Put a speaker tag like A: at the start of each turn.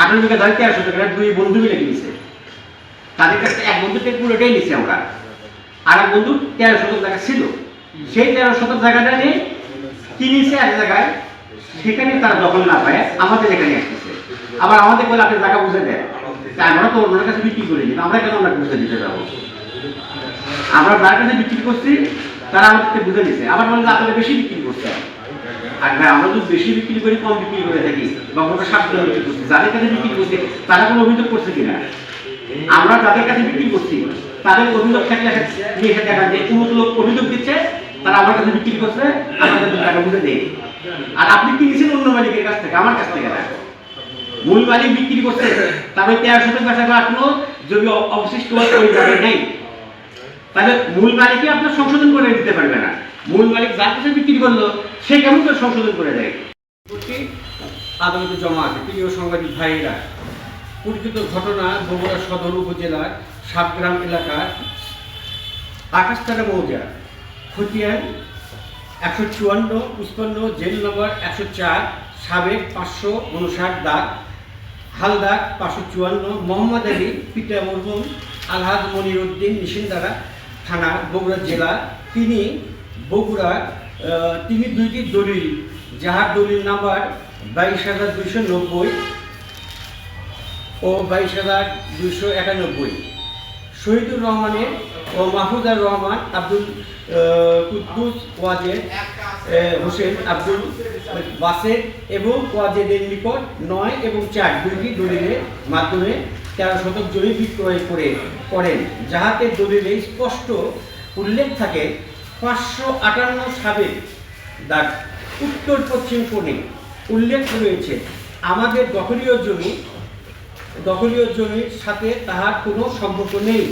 A: আঠারো বিঘা ধরে তেরো শতক এটা দুই বন্ধু মিলে কিনেছে। তাদের কাছে এক বন্ধু থেকে পুরোটাই নিছে আমরা। আর এক বন্ধু তেরো শতক জায়গা ছিল। সেই তেরো শতক জায়গাটা নিয়ে কিনেছে এক জায়গায়। সেখানে তারা দখল না পায়, আমাদের এখানে আসতেছে। আবার আমাদের বলে আপনি জায়গা বুঝে দেয় তা আমরা তো অন্যের কাছে বিক্রি করি নি আমরা কেন আমরা বুঝে দিতে যাব? আমরা যার কাছে বিক্রি করছি, তারা আমাদেরকে বুঝে দিচ্ছে আবার যে, আপনারা বেশি বিক্রি করছে আর ভাই আমরা যদি বেশি বিক্রি করি, কম বিক্রি করে থাকি বিক্রি করছি। যাদের কাছে বিক্রি তারা কোনো অভিযোগ করছে কিনা? আমরা যাদের কাছে বিক্রি করছি, তাদের অভিযোগ থাকলে নিয়ে এসে দেখা কোনো লোক অভিযোগ দিচ্ছে, তারা আমার কাছে বিক্রি করছে আমাদের টাকা বুঝে দেয় আর আপনি কিনেছেন অন্য মালিকের কাছ থেকে? আমার কাছ থেকে মূল মালিক বিক্রি করছে এখনও জমি অ- অবশিষ্ট নেই। তাহলে মূল মালিকই আপনার সংশোধন করে দিতে পারবে না। মূল মালিক যার কাছে বিক্রি করল, সে কেমন করে সংশোধন করে দেয়? আদালতে জমা আছে। প্রিয় সাংবাদিক ভাইয়েরা পরিচিত ঘটনা বগুড়া সদর উপজেলার সাতগ্রাম এলাকার আকাশতারা মৌজা, খতিয়ান একশো চুয়ান্ন, পুষ্পান্ন, জেল নম্বর একশো চার, সাবেক পাঁচশো উনষাট দাগ, হালদার পাঁচশো চুয়ান্ন, মোহাম্মদ আলী, পিতা মরহুম, আলহাজ মনির উদ্দিন নিশিন্দারা থানা বগুড়া জেলা তিনি বগুড়া তিনি দুইটি দলিল যাহার দলিল নাম্বার বাইশ হাজার দুইশো নব্বই ও বাইশ হাজার দুইশো একানব্বই। শহীদুর রহমানের ও মাহফুজার রহমান আব্দুল কুদ্দুস ওয়াজেদ হোসেন আব্দুল বাসের এবং ওয়াজেদের নিকট নয় এবং চার দুইটি দলিলের মাধ্যমে তেরো শতক জমি বিক্রয় করে করেন। যাহাতে দলিলে স্পষ্ট উল্লেখ থাকে পাঁচশো আটান্ন সাবে দাগ, উত্তর পশ্চিম কোণে উল্লেখ রয়েছে। আমাদের দখলীয় জমি, দখলীয় জমির সাথে তাহার কোনো সম্পর্ক নেই।